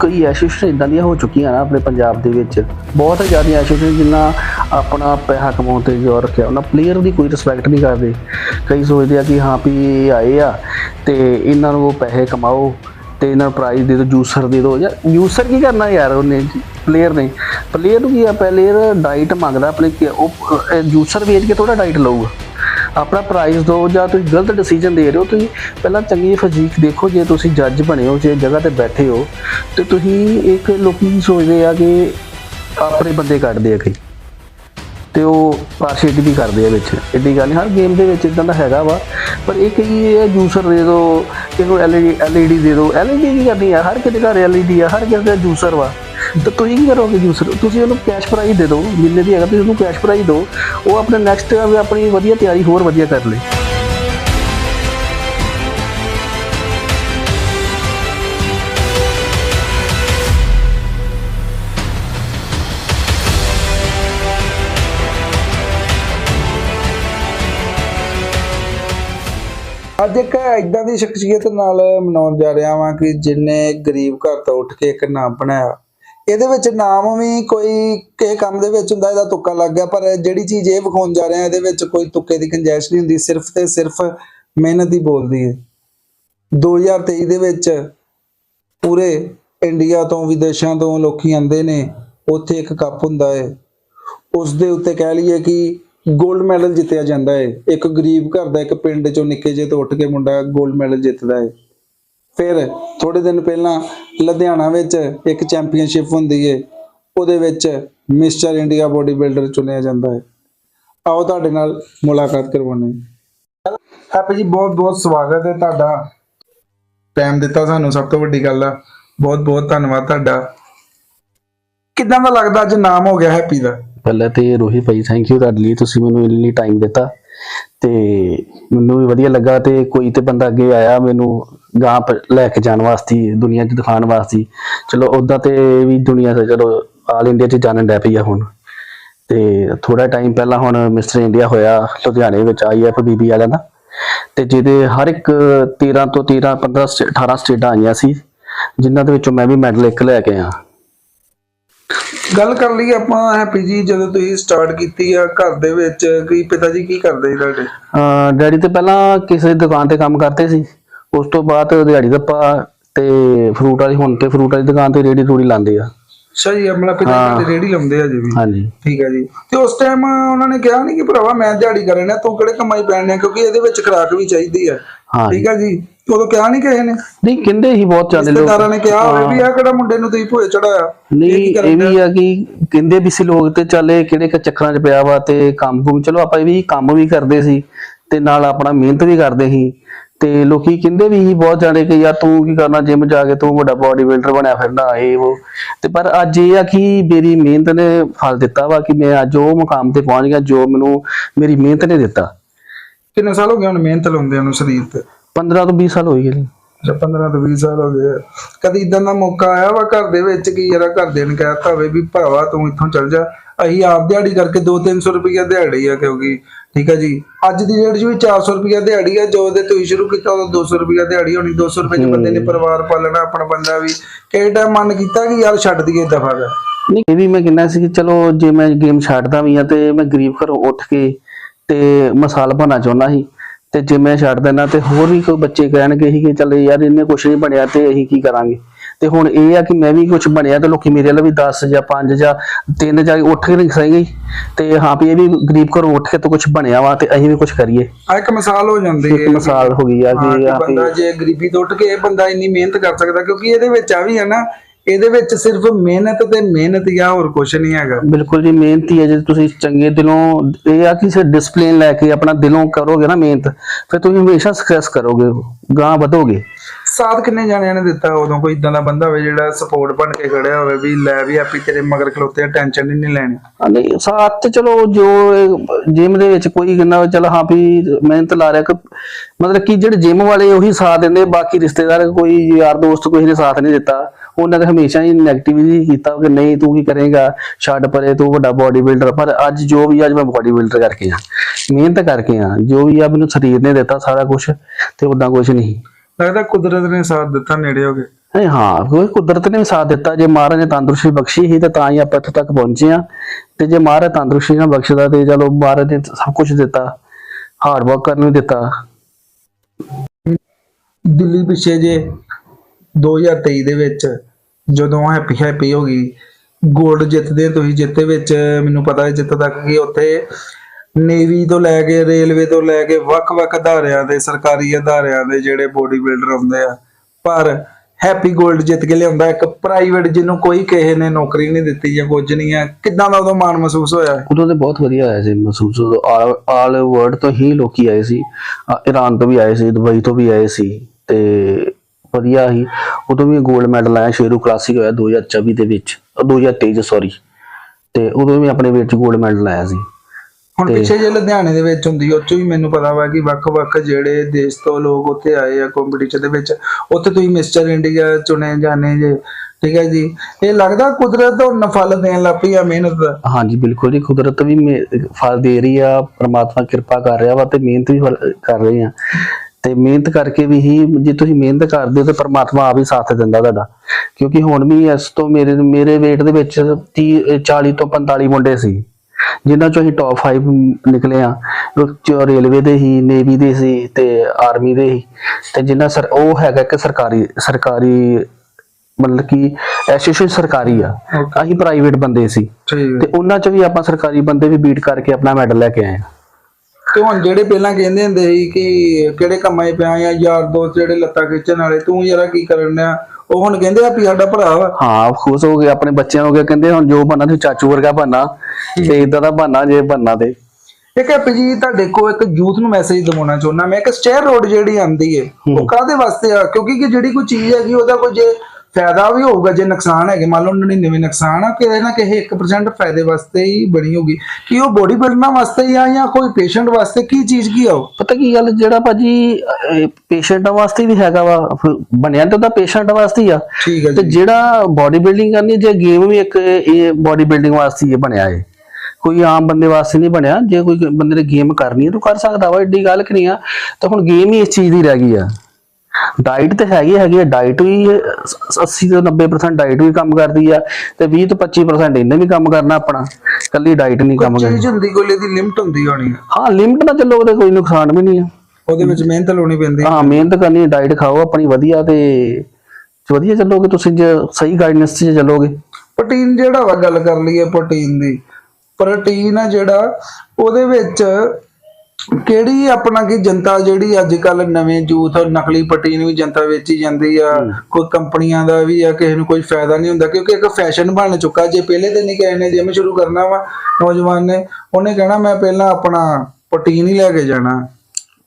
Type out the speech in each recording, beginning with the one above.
ਕਈ ਐਸੋਸੀਏਸ਼ਨ ਇਦਾਂ ਦੀਆਂ ਹੋ ਚੁੱਕੀਆਂ ਨਾ ਆਪਣੇ ਪੰਜਾਬ ਦੇ ਵਿੱਚ। ਬਹੁਤ ਜ਼ਿਆਦਾ ਐਸੋਸੀਏਸ਼ਨ ਜਿਨ੍ਹਾਂ ਆਪਣਾ ਪੈਸਾ ਕਮਾਉਣ ਤੇ ਜ਼ੋਰ ਰੱਖਿਆ। ਉਹਨਾਂ ਪਲੇਅਰ ਦੀ ਕੋਈ ਰਿਸਪੈਕਟ ਨਹੀਂ ਕਰਦੇ। ਕਈ ਸੋਚਦੇ ਆ ਕਿ ਹਾਂ ਵੀ ਇਹ ਆਏ ਆ ਤੇ ਇਹਨਾਂ ਨੂੰ ਪੈਸੇ ਕਮਾਓ ਤੇ ਇਹਨਾਂ ਨੂੰ ਪ੍ਰਾਈਜ਼ ਦੇ ਦਿਓ ਜੂਸਰ ਦੇ ਦਿਓ। ਯਾਰ ਜੂਸਰ ਕੀ ਕਰਨਾ ਯਾਰ ਉਹਨੇ ਪਲੇਅਰ ਨੇ? ਪਲੇਅਰ ਨੂੰ ਕੀ ਆ? ਪਲੇਅਰ ਡਾਈਟ ਮੰਗਦਾ ਆਪਣੇ ਉਹ ਜੂਸਰ ਵੇਚ ਕੇ ਥੋੜਾ ਡਾਈਟ ਲਊਗਾ। ਆਪਣਾ ਪ੍ਰਾਈਜ਼ ਦਿਓ ਜਾਂ ਤੁਸੀਂ ਗਲਤ ਡਿਸੀਜਨ ਦੇ ਰਹੇ ਹੋ, ਤੁਸੀਂ ਪਹਿਲਾਂ ਚੰਗੀ ਫਜ਼ੀਕ ਦੇਖੋ, ਜੇ ਤੁਸੀਂ ਜੱਜ ਬਣੇ ਹੋ, ਜੇ ਜਗ੍ਹਾ ਤੇ ਬੈਠੇ ਹੋ, ਤੇ ਤੁਸੀਂ ਇੱਕ ਲੋਕੀ ਕੀ ਸੋਚਦੇ ਆ ਕਿ ਆਪਣੇ ਬੰਦੇ ਕੱਢਦੇ ਆ ਕਈ ਤੇ ਉਹ ਪਾਰਸ਼ੀਟੀ ਵੀ ਕਰਦੇ ਆ ਵਿੱਚ। ਇੱਡੀ ਗੱਲ ਨਹੀਂ ਹਰ ਗੇਮ ਦੇ ਵਿੱਚ ਇਦਾਂ ਦਾ ਹੈਗਾ ਵਾ, ਪਰ ਇਹ ਕਈ ਇਹ ਜੂਸਰ ਦੇ ਦਿਓ, ਇਹਨੂੰ ਐਲਈਡੀ ਐਲਈਡੀ ਦੇ ਦਿਓ ਐਲਈਡੀ ਕੀ ਕਰਨੀ ਆ, ਹਰ ਕਿਸੇ ਘਰ ਐਲਈਡੀ ਆ, ਹਰ ਕਿਸੇ ਦਾ ਜੂਸਰ ਵਾ। ਤਾਂ ਤੁਸੀਂ ਕੀ ਕਰੋਗੇ ਜੂਸਰ ਤੁਸੀਂ ਉਹਨੂੰ ਕੈਸ਼ ਪ੍ਰਾਈਜ਼ ਦੇ ਦਿਓ ਜਿੰਨੇ ਦੀ ਹੈਗਾ, ਤੁਸੀਂ ਉਹਨੂੰ ਕੈਸ਼ ਪ੍ਰਾਈਜ਼ ਦਿਓ। ਉਹ ਆਪਣੇ ਨੈਕਸਟ ਆਪਣੀ ਵਧੀਆ ਤਿਆਰੀ ਹੋਰ ਵਧੀਆ ਕਰ ਲੇ। ਅੱਜ ਇੱਕ ਇਦਾਂ ਦੀ ਸ਼ਖਸੀਅਤ ਨਾਲ ਮਨਾਉਣ ਜਾ ਰਿਹਾ ਵਾਂ ਕਿ ਜਿਨੇ ਗਰੀਬ ਘਰ ਤੋਂ ਉੱਠ ਕੇ ਇੱਕ ਨਾਮ ਬਣਾਇਆ। ਇਹਦੇ ਵਿੱਚ ਨਾਮ ਵੀ ਕੋਈ ਕਿਸੇ ਕੰਮ ਦੇ ਵਿੱਚ ਹੁੰਦਾ, ਇਹਦਾ ਤੁੱਕਾ ਲੱਗ ਗਿਆ, ਪਰ ਜਿਹੜੀ ਚੀਜ਼ ਇਹ ਵਿਖਾਉਣ ਜਾ ਰਿਹਾ, ਇਹਦੇ ਵਿੱਚ ਕੋਈ ਤੁੱਕੇ ਦੀ ਗੁੰਜਾਇਸ਼ ਨਹੀਂ ਹੁੰਦੀ, ਸਿਰਫ ਤੇ ਸਿਰਫ ਮਿਹਨਤ ਹੀ ਬੋਲਦੀ ਹੈ। 2023 ਦੇ ਵਿੱਚ ਪੂਰੇ ਇੰਡੀਆ ਤੋਂ, ਵਿਦੇਸ਼ਾਂ ਤੋਂ ਲੋਕੀ ਆਉਂਦੇ ਨੇ, ਉੱਥੇ ਇੱਕ ਕੱਪ ਹੁੰਦਾ ਹੈ। ਉਸ ਦੇ ਉੱਤੇ ਕਹਿ ਲਈਏ ਕਿ 골ਡ ਮੈਡਲ ਜਿੱਤਿਆ ਜਾਂਦਾ ਹੈ। ਇੱਕ ਗਰੀਬ ਘਰ ਦਾ ਇੱਕ ਪਿੰਡ ਚੋਂ ਨਿੱਕੇ ਜਿਹੇ ਤੋਂ ਉੱਠ ਕੇ ਮੁੰਡਾ 골ਡ ਮੈਡਲ ਜਿੱਤਦਾ ਹੈ। ਫਿਰ ਥੋੜੇ ਦਿਨ ਪਹਿਲਾਂ ਲੁਧਿਆਣਾ ਵਿੱਚ ਇੱਕ ਚੈਂਪੀਅਨਸ਼ਿਪ ਹੁੰਦੀ ਹੈ ਉਹਦੇ ਵਿੱਚ ਮਿਸਟਰ ਇੰਡੀਆ ਬੋਡੀ ਬਿਲਡਰ ਚੁਣਿਆ ਜਾਂਦਾ ਹੈ ਆਓ ਤੁਹਾਡੇ ਨਾਲ ਮੁਲਾਕਾਤ ਕਰਵਾਉਣੀ ਹੈਪੀ ਜੀ ਬਹੁਤ ਬਹੁਤ ਸਵਾਗਤ ਹੈ ਤੁਹਾਡਾ। ਟਾਈਮ ਦਿੱਤਾ ਸਾਨੂੰ ਸਭ ਤੋਂ ਵੱਡੀ ਗੱਲ ਆ। ਬਹੁਤ ਬਹੁਤ ਧੰਨਵਾਦ ਤੁਹਾਡਾ। ਕਿਦਾਂ ਦਾ ਲੱਗਦਾ ਅੱਜ ਨਾਮ ਹੋ ਗਿਆ ਹੈਪੀ ਦਾ? ਪਹਿਲਾਂ ਤੇ ਰੋਹੀ ਭਾਈ ਥੈਂਕ ਯੂ ਤੁਹਾਡੇ ਲਈ। ਤੁਸੀਂ ਮੈਨੂੰ ਇੰਨੇ ਟਾਈਮ ਦਿੱਤਾ। ਤੇ ਮੈਨੂੰ ਵੀ ਵਧੀਆ ਲੱਗਾ ਤੇ ਕੋਈ ਤੇ ਬੰਦਾ ਅੱਗੇ ਆਇਆ ਮੈਨੂੰ ਗਾਂ ਪ- ਲੈ ਕੇ ਜਾਣ ਵਾਸਤੇ, ਦੁਨੀਆ 'ਚ ਦਿਖਾਉਣ ਵਾਸਤੇ। ਚਲੋ ਉਦਾਂ ਤੇ ਵੀ ਦੁਨੀਆ ਤੇ ਚਲੋ ਆਲ ਇੰਡੀਆ 'ਚ ਜਾਣਨ ਡੈ ਪਈ ਆ ਹੁਣ। ਤੇ ਥੋੜਾ ਟਾਈਮ ਪਹਿਲਾਂ ਹੁਣ ਮਿਸਟਰ ਇੰਡੀਆ ਹੋਇਆ, ਲੁਧਿਆਣੇ ਵਿੱਚ ਆਈਐਫ ਬੀਬੀ ਵਾਲਿਆਂ ਦਾ। ਤੇ ਜਿਹਦੇ ਹਰ ਇੱਕ 13 ਤੋਂ 13 15 ਸਟੇ- 18 ਸਟੇਟਾਂ ਆਈਆਂ ਸੀ, ਜਿਨ੍ਹਾਂ ਦੇ ਵਿੱਚੋਂ ਮੈਂ ਵੀ ਮੈਡਲ ਇੱਕ ਲੈ ਕੇ ਆਇਆ। ਗੱਲ ਕਰ ਲਈ ਆਪਾਂ ਹੈਪੀ ਜੀ ਜਦੋਂ ਤੁਸੀਂ ਸਟਾਰਟ ਕੀਤੀ ਆ ਘਰ ਦੇ ਵਿੱਚ ਕੀ ਪਿਤਾ ਜੀ ਕੀ ਕਰਦੇ ਸੀ ਤੁਹਾਡੇ? ਅਹ ਡੈਡੀ ਤੇ ਪਹਿਲਾਂ ਕਿਸੇ ਦੁਕਾਨ ਤੇ ਕੰਮ ਕਰਦੇ ਸੀ। ਉਸ ਤੋਂ ਬਾਅਦ ਦਿਹਾੜੀ ਦੱਪਾ ਤੇ ਫਰੂਟ ਵਾਲੀ ਹੁਣ ਤੇ ਫਰੂਟ ਵਾਲੀ ਦੁਕਾਨ ਤੇ ਰੇੜੀ ਰੂੜੀ ਲਾਉਂਦੇ ਆ। ਅੱਛਾ ਜੀ ਆਪਣਾ ਪਿਤਾ। ਜੀ ਰੇੜੀ ਲਾਉਂਦੇ ਆ ਜੀ ਵੀ। ਹਾਂਜੀ। ਠੀਕ ਹੈ ਜੀ। ਤੇ ਉਸ ਟਾਈਮ ਉਹਨਾਂ ਨੇ ਕਿਹਾ ਨਹੀਂ ਕਿ ਭਰਾਵਾ ਮੈਂ ਦਿਹਾੜੀ ਕਰਨਾ ਤੂੰ ਕਿਹੜੇ ਕਮਾਈ ਪੈਣੇ ਕਿਉਂਕਿ ਇਹਦੇ ਵਿੱਚ ਖੁਰਾਕ ਵੀ ਚਾਹੀਦੀ ਆ। ਹਾਂ ਠੀਕ ਹੈ ਜੀ। ਉਦੋਂ ਕਿਹਾ ਨਹੀਂ ਕਿਸੇ ਨੇ? ਨਹੀਂ ਕਹਿੰਦੇ ਹੀ ਬਹੁਤ ਚੱਲਦੇ ਲੋਕ। ਰਿਸ਼ਤੇਦਾਰਾਂ ਨੇ ਕਿਹਾ ਹੋਵੇ ਵੀ ਆ ਕਿਹੜਾ ਮੁੰਡੇ ਨੂੰ ਤੁਸੀਂ ਭੂਏ ਚੜਾਇਆ? ਨਹੀਂ ਇਹ ਵੀ ਆ ਕਿ ਕਹਿੰਦੇ ਵੀ ਸੀ ਲੋਕ ਤੇ ਚੱਲੇ ਕਿਹੜੇ ਕ ਚੱਕਰਾਂ 'ਚ ਪਿਆ ਵਾ ਤੇ ਕੰਮ ਕੁਮ ਚਲੋ ਆਪਾਂ ਇਹ ਵੀ ਕੰਮ ਵੀ ਕਰਦੇ ਸੀ ਤੇ ਨਾਲ ਆਪਣਾ ਮਿਹਨਤ ਵੀ ਕਰਦੇ ਸੀ। ਤੇ ਲੋਕੀ ਕਹਿੰਦੇ ਵੀ ਸੀ ਬਹੁਤ ਜਾਣੇ ਕਿ ਯਾਰ ਤੂੰ ਕੀ ਕਰਨਾ ਜਿਮ ਜਾ ਕੇ ਤੂੰ ਵੱਡਾ ਬਾਡੀ ਬਿਲਡਰ ਬਣਿਆ ਫਿਰਦਾ ਇਹ ਉਹ ਤੇ ਪਰ ਅੱਜ ਇਹ ਆ ਕਿ ਮੇਰੀ ਮਿਹਨਤ ਨੇ ਫਲ ਦਿੱਤਾ ਵਾ ਕਿ ਮੈਂ ਅੱਜ ਉਹ ਮੁਕਾਮ ਤੇ ਪਹੁੰਚ ਗਿਆ ਜੋ ਮੈਨੂੰ ਮੇਰੀ ਮਿਹਨਤ ਨੇ ਦਿੱਤਾ। ਕਿੰਨੇ ਸਾਲ ਹੋ ਗਏ ਹੁਣ ਮਿਹਨਤ ਲਾਉਂਦੇ ਨੂੰ ਸਰੀਰ ਤੇ? 15 ਤੋਂ 20 ਸਾਲ ਹੋ ਗਏ ਜੀ। ਅੱਛਾ 15 ਤੋਂ 20 ਸਾਲ ਹੋ ਗਏ। ਕਦੀ ਇਦਾਂ ਦਾ ਮੌਕਾ ਆਇਆ ਵਾ ਘਰ ਦੇ ਵਿੱਚ ਕਿ ਯਾਰਾ ਘਰਦਿਆਂ ਨੇ ਕਹਿਤਾ ਹੋਵੇ ਵੀ ਭਰਾਵਾ ਤੂੰ ਇੱਥੋਂ ਚੱਲ ਜਾ। ਅਸੀਂ ਆਪ ਦਿਹਾੜੀ ਕਰਕੇ 2-300 ਰੁਪਈਆ ਦਿਹਾੜੀ ਆ ਕਿਉਂਕਿ ਠੀਕ ਹੈ ਜੀ। ਅੱਜ ਦੀ ਡੇਟ 'ਚ ਵੀ 400 ਰੁਪਈਆ ਦਿਹਾੜੀ ਆ ਜੋ ਦੇ ਤੁਸੀਂ ਸ਼ੁਰੂ ਕੀਤਾ ਉਦੋਂ 200 ਰੁਪਈਆ ਦਿਹਾੜੀ ਹੋਣੀ 200 ਰੁਪਏ 'ਚ ਬੰਦੇ ਨੇ ਪਰਿਵਾਰ ਪਾਲਣਾ ਆਪਣਾ ਬੰਦਾ ਵੀ। ਕਿਹੜੇ ਟਾਈਮ ਮਨ ਕੀਤਾ ਕਿ ਯਾਰ ਛੱਡ ਦਈਏ ਦਫਾ ਦਾ ਨਹੀਂ ਇਹ ਵੀ ਮੈਂ ਕਹਿੰਦਾ ਸੀ ਕਿ ਚਲੋ ਜੇ ਮੈਂ ਗੇਮ ਛੱਡਦਾ ਵੀ ਆ ਤੇ ਮੈਂ ਗਰੀਬ ਘਰੋਂ ਉੱਠ ਕੇ ਤੇ ਮਸਾਲ ਬਣਾ ਚਾਹੁੰਦਾ ਸੀ। ਤੇ ਜੇ ਮੈਂ ਛੱਡ ਦੇਣਾ ਤੇ ਹੋਰ ਵੀ ਕੋਈ ਬੱਚੇ ਕਹਿਣਗੇ ਸੀ ਕਿ ਚੱਲ ਯਾਰ ਇਹਨੇ ਕੁਝ ਨਹੀਂ ਬਣਿਆ ਤੇ ਅਸੀਂ ਕੀ ਕਰਾਂਗੇ। ਤੇ ਹੁਣ ਇਹ ਆ ਕਿ ਮੈਂ ਵੀ ਕੁਝ ਬਣਿਆ ਤੇ ਲੋਕੀ ਮੇਰੇ ਵੱਲ ਵੀ 10 ਜਾਂ 5 ਜਾਂ 3 ਜਾਂ ਉੱਠ ਕੇ ਨਹੀਂ ਸਹੀ ਗਈ। ਤੇ ਹਾਂ ਵੀ ਇਹ ਵੀ ਗਰੀਬ ਘਰੋਂ ਉੱਠ ਕੇ ਤਾਂ ਕੁਝ ਬਣਿਆ ਵਾ ਤੇ ਅਸੀਂ ਵੀ ਕੁਝ ਕਰੀਏ। ਆ ਇੱਕ ਮਿਸਾਲ ਹੋ ਜਾਂਦੀ ਇੱਕ ਹੈ ਮਿਸਾਲ ਹੋ ਗਈ ਆ ਕਿ ਬੰਦਾ ਜੇ ਗਰੀਬੀ ਤੋਂ ਉੱਠ ਕੇ ਇਹ ਬੰਦਾ ਇੰਨੀ ਮਿਹਨਤ ਕਰ ਸਕਦਾ ਕਿਉਂਕਿ ਇਹਦੇ ਵਿੱਚ ਆ ਵੀ ਹੈ ਨਾ ਇਹਦੇ ਵਿੱਚ ਸਿਰਫ ਮਿਹਨਤ ਤੇ ਮਿਹਨਤ ਹੀ ਆ ਹੋਰ ਕੁਝ ਨਹੀਂ ਹੈਗਾ। ਬਿਲਕੁਲ ਜੀ ਮਿਹਨਤੀ ਹੈ ਜੇ ਤੁਸੀਂ ਚੰਗੇ ਦਿਲੋਂ ਇਹ ਆ ਕਿ ਸੇ ਡਿਸਪਲਿਨ ਲੈ ਕੇ ਆਪਣਾ ਦਿਲੋਂ ਕਰੋਗੇ ਨਾ ਮਿਹਨਤ ਫਿਰ ਤੁਸੀਂ ਹਮੇਸ਼ਾ ਸਕਸੈਸ ਕਰੋਗੇ ਗਾਂ ਵਧੋਗੇ। ਸਾਥ ਕਿੰਨੇ ਜਾਣਿਆਂ ਨੇ ਦਿੱਤਾ ਉਦੋਂ ਕੋਈ ਇਦਾਂ ਦਾ ਬੰਦਾ ਹੋਵੇ ਜਿਹੜਾ ਸਪੋਰਟ ਬਣ ਕੇ ਖੜਿਆ ਹੋਵੇ ਵੀ ਲੈ ਵੀ ਆਪੀ ਤੇਰੇ ਮਗਰ ਖਲੋਤੇ ਟੈਨਸ਼ਨ ਹੀ ਨਹੀਂ ਲੈਣੀ। ਹਾਂ ਨਹੀਂ ਸਾਥ ਤੇ ਚਲੋ ਜੋ ਜਿਮ ਦੇ ਵਿੱਚ ਕੋਈ ਕਹਿੰਦਾ ਚਲ ਹਾਂ ਵੀ ਮਿਹਨਤ ਲਾ ਰਿਹਾ ਕਿ ਮਤਲਬ ਕਿ ਜਿਹੜੇ ਜਿਮ ਵਾਲੇ ਉਹੀ ਸਾਥ ਦਿੰਦੇ ਬਾਕੀ ਰਿਸ਼ਤੇਦਾਰ ਕੋਈ ਯਾਰ ਦੋਸਤ ਕੋਈ ਨੇ ਸਾਥ ਨਹੀਂ ਦਿੱਤਾ। ਉਹਨਾਂ ਨੇ ਹਮੇਸ਼ਾ ਹੀ ਨੈਗੇਟਿਵਿਟੀ ਕੀਤਾ ਕਿ ਨਹੀਂ ਤੂੰ ਕੀ ਕਰੇਗਾ ਛੱਡ ਪਰੇ ਤੂੰ ਵੱਡਾ ਬਾਡੀ ਬਿਲਡਰ ਪਰ ਅੱਜ ਜੋ ਵੀ ਅੱਜ ਮੈਂ ਬਾਡੀ ਬਿਲਡਰ ਕਰਕੇ ਆ। ਮਿਹਨਤ ਕਰਕੇ ਆ। ਜੋ ਵੀ ਆ ਮੈਨੂੰ ਸਰੀਰ ਨੇ ਦਿੱਤਾ ਸਾਰਾ ਕੁਝ ਤੇ ਉਦਾਂ ਕੁਝ ਨਹੀਂ। ਲੱਗਦਾ ਕੁਦਰਤ ਨੇ ਸਾਥ ਦਿੱਤਾ ਨੇੜੇ ਹੋ ਗਏ ਨਹੀਂ ਹਾਂ ਕੋਈ ਕੁਦਰਤ ਨੇ ਵੀ ਸਾਥ ਦਿੱਤਾ। ਜੇ ਮਹਾਰਾਜ ਨੇ ਤੰਦਰੁਸਤੀ ਬਖਸ਼ੀ ਸੀ ਤੇ ਤਾਂ ਹੀ ਆਪਾਂ ਇੱਥੇ ਤੱਕ ਪਹੁੰਚੇ ਆ ਤੇ ਜੇ ਮਹਾਰਾਜ ਤੰਦਰੁਸਤੀ ਨਾ ਬਖਸ਼ਦਾ ਤੇ ਚਲੋ ਮਹਾਰਾਜ ਨੇ ਸਭ ਕੁਝ ਦਿੱਤਾ। ਹਾਰਡ ਵਰਕ ਕਰਨ ਨੂੰ ਦਿੱਤਾ। ਦਿੱਲੀ ਪਿੱਛੇ ਜੇ 2023 ਦੇ ਵਿੱਚ ਜਦੋਂ ਹੈਪੀ ਹੈਪੀ ਹੋ ਗਈ 골ਡ ਜਿੱਤਦੇ ਤੁਸੀਂ ਜਿੱਤੇ ਵਿੱਚ ਮੈਨੂੰ ਪਤਾ ਹੈ ਜਿੱਥੇ ਤੱਕ ਕਿ ਉੱਥੇ ਨੇਵੀ ਤੋਂ ਲੈ ਕੇ ਰੇਲਵੇ ਤੋਂ ਲੈ ਕੇ ਵੱਖ-ਵੱਖ ਅਦਾਰਿਆਂ ਦੇ ਸਰਕਾਰੀ ਅਦਾਰਿਆਂ ਦੇ ਜਿਹੜੇ ਬੋਡੀ ਬਿਲਡਰ ਹੁੰਦੇ ਆ ਪਰ ਹੈਪੀ 골ਡ ਜਿੱਤ ਕੇ ਲਿਆਉਂਦਾ ਇੱਕ ਪ੍ਰਾਈਵੇਟ ਜਿਹਨੂੰ ਕੋਈ ਕਿਸੇ ਨੇ ਨੌਕਰੀ ਨਹੀਂ ਦਿੱਤੀ ਜਾਂ ਕੁਝ ਨਹੀਂ ਆ ਕਿੱਦਾਂ ਦਾ ਉਦੋਂ ਮਾਣ ਮਹਿਸੂਸ ਹੋਇਆ? ਉਦੋਂ ਤੇ ਬਹੁਤ ਵਧੀਆ ਹੋਇਆ ਸੀ ਮਹਿਸੂਸ ਆਲ ਵਰਲਡ ਤੋਂ ਹੀ ਲੋਕੀ ਆਏ ਸੀ ਅ, ਈਰਾਨ ਤੋਂ ਵੀ ਆਏ ਸੀ ਦੁਬਈ ਤੋਂ ਵੀ ਆਏ ਸੀ ਤੇ ਵਧੀਆ ਹੀ ਉਦੋਂ ਵੀ 골ਡ ਮੈਡਲ ਆਇਆ ਸ਼ੇਰੂ ਕਲਾਸਿਕ ਹੋਇਆ 2024 ਦੇ ਵਿੱਚ ਅ, 2023 ਸੌਰੀ ਤੇ ਉਦੋਂ ਵੀ ਆਪਣੇ ਵਿੱਚ 골ਡ ਮੈਡਲ ਆਇਆ ਸੀ। ਹੁਣ ਪਿੱਛੇ ਜੇ ਲੁਧਿਆਣੇ ਦੇ ਵਿੱਚ ਹੁੰਦੀ ਉਹ 'ਚੋਂ ਵੀ ਮੈਨੂੰ ਪਤਾ ਵਾ ਕਿ ਵੱਖ-ਵੱਖ ਜਿਹੜੇ ਦੇਸ਼ ਤੋਂ ਲੋਕ ਉੱਥੇ ਆਏ ਆ ਕੰਪੀਟੀਸ਼ਨ ਦੇ ਵਿੱਚ ਉੱਥੇ ਤੁਸੀਂ ਮਿਸਟਰ ਇੰਡੀਆ ਚੁਣੇ ਜਾਣੇ ਜੇ ਠੀਕ ਹੈ ਜੀ। ਇਹ ਲੱਗਦਾ ਕੁਦਰਤ ਹੁਣ ਫਲ ਦੇਣ ਲੱਗ ਪਈ ਆ ਮਿਹਨਤ ਦਾ। ਹਾਂਜੀ ਬਿਲਕੁਲ ਜੀ ਕੁਦਰਤ ਵੀ ਫਲ ਦੇ ਰਹੀ ਆ ਪ੍ਰਮਾਤਮਾ ਕਿਰਪਾ ਕਰ ਰਿਹਾ ਵਾ ਤੇ ਮਿਹਨਤ ਵੀ ਕਰ ਰਹੇ ਆ। ਤੇ ਮਿਹਨਤ ਕਰਕੇ ਵੀ ਹੀ ਜੇ ਤੁਸੀਂ ਮਿਹਨਤ ਕਰਦੇ ਹੋ ਤੇ ਪ੍ਰਮਾਤਮਾ ਆਪ ਹੀ ਸਾਥ ਦਿੰਦਾ ਤੁਹਾਡਾ। ਕਿਉਂਕਿ ਹੁਣ ਵੀ ਇਸ ਤੋਂ ਮੇਰੇ ਮੇਰੇ ਵੇਟ ਦੇ ਵਿੱਚ 30 40 ਤੋਂ 45 ਮੁੰਡੇ ਸੀ। ਜਿਨ੍ਹਾਂ ਚੋਂ ਅਸੀਂ ਟੌਪ 5 ਨਿਕਲੇ ਆ ਰੇਲਵੇ ਦੇ ਹੀ ਨੇਵੀ ਦੇ ਸੀ ਤੇ ਆਰਮੀ ਦੇ ਹੀ। ਤੇ ਜਿਨ੍ਹਾਂ ਸਰ ਉਹ ਹੈਗਾ ਕਿ ਸਰਕਾਰੀ ਸਰਕਾਰੀ ਮਤਲਬ ਕਿ ਐਸੋਸੀਏਸ਼ਨ ਸਰਕਾਰੀ ਆ. ਅਸੀਂ ਪ੍ਰਾਈਵੇਟ ਬੰਦੇ ਸੀ। ਤੇ ਉਹਨਾਂ ਚ ਵੀ ਆਪਾਂ ਸਰਕਾਰੀ ਬੰਦੇ ਵੀ ਬੀਟ ਕਰਕੇ ਆਪਣਾ ਮੈਡਲ ਲੈ ਕੇ ਆਏ ਆ ਤੇ ਹੁਣ ਜਿਹੜੇ ਪਹਿਲਾਂ ਕਹਿੰਦੇ ਹੁੰਦੇ ਸੀ ਕਿ ਕਿਹੜੇ ਕੰਮਾਂ 'ਚ ਪਿਆ ਆ ਯਾਰ ਦੋਸਤ ਜਿਹੜੇ ਲੱਤਾਂ ਖਿੱਚਣ ਵਾਲੇ ਤੂੰ ਯਾਰਾ ਕੀ ਕਰਨ ਡਿਆ? ਉਹ ਹੁਣ ਕਹਿੰਦੇ ਆ ਵੀ ਸਾਡਾ ਭਰਾ ਵਾ। ਹਾਂ ਖੁਸ਼ ਹੋ ਗਏ ਆਪਣੇ ਬੱਚਿਆਂ ਹੋ ਗਏ ਕਹਿੰਦੇ ਹੁਣ ਜੋ ਬੰਨਾ ਤੁਸੀਂ ਚਾਚੂ ਵਰਗਾ ਬੰਨਾ ਤੇ ਇਦਾਂ ਦਾ ਬੰਨਾ ਜੇ ਬੰਨਾ ਤੇ। ਇੱਕ ਹੈ ਜੀ ਤੁਹਾਡੇ ਕੋਲ ਇੱਕ ਯੂਥ ਨੂੰ ਮੈਸੇਜ ਦਵਾਉਣਾ ਚਾਹੁੰਦਾ। ਮੈਂ ਕਿ ਸਟੇਅਰ ਰੋਡ ਜਿਹੜੀ ਆਂਦੀ ਹੈ ਉਹ ਕਾਹਦੇ ਵਾਸਤੇ ਆ? ਕਿਉਂਕਿ ਕਿ ਜਿਹੜੀ ਕੋਈ ਚੀਜ਼ ਹੈਗੀ ਉਹਦਾ ਕੋਈ ਜੇ ਫਾਇਦਾ ਵੀ ਹੋਊਗਾ ਜੇ ਨੁਕਸਾਨ ਹੈਗੇ ਮੰਨ ਲਓ 99 ਨੁਕਸਾਨ ਆ ਕਿਸੇ ਨਾ ਕਿਸੇ 1% ਫਾਇਦੇ ਵਾਸਤੇ ਹੀ ਬਣੀ ਹੋਗੀ ਕਿ ਉਹ ਬੋਡੀ ਬਿਲਡਰਾਂ ਵਾਸਤੇ ਹੀ ਆ ਜਾਂ ਕੋਈ ਪੇਸ਼ੈਂਟ ਵਾਸਤੇ ਕੀ ਚੀਜ਼ ਕੀ ਆ ਪਤਾ ਕੀ ਗੱਲ ਜਿਹੜਾ ਭਾਜੀ ਪੇਸ਼ੈਂਟਾਂ ਵਾਸਤੇ ਵੀ ਹੈਗਾ ਵਾ ਬਣਿਆ ਤਾਂ ਉਹਦਾ ਪੇਸ਼ੈਂਟ ਵਾਸਤੇ ਹੀ ਆ। ਤੇ ਜਿਹੜਾ ਬਾਡੀ ਬਿਲਡਿੰਗ ਕਰਨੀ ਜੇ ਗੇਮ ਵੀ ਇੱਕ ਇਹ ਬਾਡੀ ਬਿਲਡਿੰਗ ਵਾਸਤੇ ਹੀ ਬਣਿਆ ਹੈ ਕੋਈ ਆਮ ਬੰਦੇ ਵਾਸਤੇ ਨਹੀਂ ਬਣਿਆ ਜੇ ਕੋਈ ਬੰਦੇ ਨੇ ਗੇਮ ਕਰਨੀ ਹੈ ਤਾਂ ਕਰ ਸਕਦਾ ਵਾ ਏਡੀ ਗੱਲ ਕਿ ਨਹੀਂ ਆ। ਤਾਂ ਹੁਣ ਗੇਮ ਹੀ ਇਸ ਚੀਜ਼ ਦੀ ਰਹਿ ਗਈ ਆ। ਡਾਈਟ ਤੇ ਹੈਗੀ ਹੈਗੀ ਡਾਈਟ ਵੀ 80 ਤੋਂ 90% ਡਾਈਟ ਵੀ ਕੰਮ ਕਰਦੀ ਆ ਤੇ 20 ਤੋਂ 25% ਇਹਨੇ ਵੀ ਕੰਮ ਕਰਨਾ ਆਪਣਾ ਕੱਲੀ ਡਾਈਟ ਨਹੀਂ ਕੰਮ ਕਰਨੀ ਚੀਜ਼ ਹੁੰਦੀ ਕੋਈ ਇਹਦੀ ਲਿਮਟ ਹੁੰਦੀ ਹੋਣੀ ਆ। ਹਾਂ ਲਿਮਟ ਨਾਲ ਚੱਲੋ ਉਹਦੇ ਕੋਈ ਨੁਕਸਾਨ ਵੀ ਨਹੀਂ ਆ ਉਹਦੇ ਵਿੱਚ ਮਿਹਨਤ ਲਾਉਣੀ ਪੈਂਦੀ। ਹਾਂ ਮਿਹਨਤ ਕਰਨੀ ਡਾਈਟ ਖਾਓ ਆਪਣੀ ਵਧੀਆ ਤੇ ਵਧੀਆ ਚੱਲੋਗੇ ਤੁਸੀਂ ਜੇ ਸਹੀ ਗਾਈਡਨੈਂਸ 'ਚ ਚੱਲੋਗੇ ਪ੍ਰੋਟੀਨ ਜਿਹੜਾ ਵਾ ਗੱਲ ਕਰ ਲਈਏ ਪ੍ਰੋਟੀਨ ਦੀ ਪ੍ਰੋਟੀਨ ਆ ਜਿਹੜਾ ਉਹਦੇ ਵਿੱਚ ਕਿਹੜੀ ਆਪਣਾ ਕੀ ਜਨਤਾ ਜਿਹੜੀ ਅੱਜ ਕੱਲ ਨਵੇਂ ਯੂਥ ਨਕਲੀ ਪ੍ਰੋਟੀਨ ਵੀ ਜਨਤਾ ਵੇਚੀ ਜਾਂਦੀ ਆ ਕੋਈ ਕੰਪਨੀਆਂ ਦਾ ਵੀ ਆ ਕਿਸੇ ਨੂੰ ਕੋਈ ਫਾਇਦਾ ਨਹੀਂ ਹੁੰਦਾ ਕਿਉਂਕਿ ਇੱਕ ਫੈਸ਼ਨ ਬਣ ਚੁੱਕਾ ਜੇ ਪਹਿਲੇ ਦਿਨ ਹੀ ਕਿਸੇ ਨੇ ਜਿਮ ਸ਼ੁਰੂ ਕਰਨਾ ਵਾ ਨੌਜਵਾਨ ਨੇ ਉਹਨੇ ਕਹਿਣਾ ਮੈਂ ਪਹਿਲਾਂ ਆਪਣਾ ਪ੍ਰੋਟੀਨ ਹੀ ਲੈ ਕੇ ਜਾਣਾ।